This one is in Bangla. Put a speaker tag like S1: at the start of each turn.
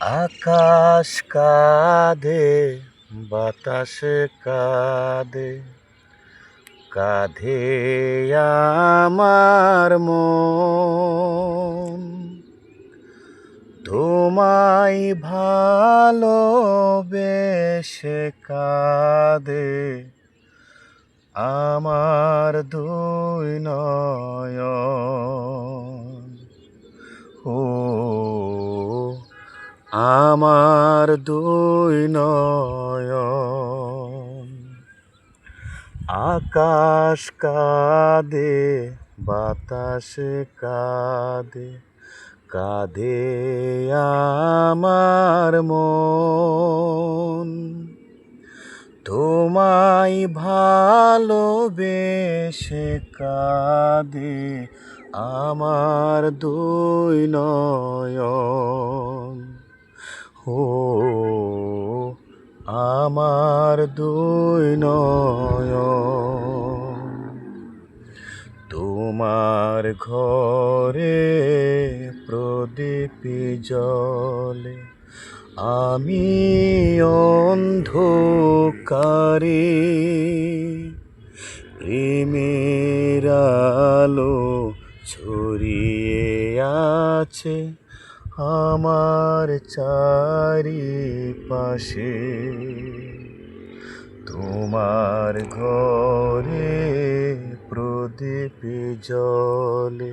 S1: আকাশ কাঁদে বাতাসে কাঁদে কাঁধে আমার মন। তোমায় ভালোবেসে কাঁদে আমার দুই নয় ও আমার দুই নয়ন। আকাশ কাঁদে, বাতাসে কাঁদে কাঁদে আমার মন। তোমায় ভালোবেসে কাঁদে আমার দুই নয়ন ও আমার দুই নয়ন। তোমার ঘরে প্রদীপ জলে আমি অন্ধকারে প্রেমের আলো ছড়িয়ে আছে। আমার চারি পাশে তোমার ঘরে প্রদীপ জলে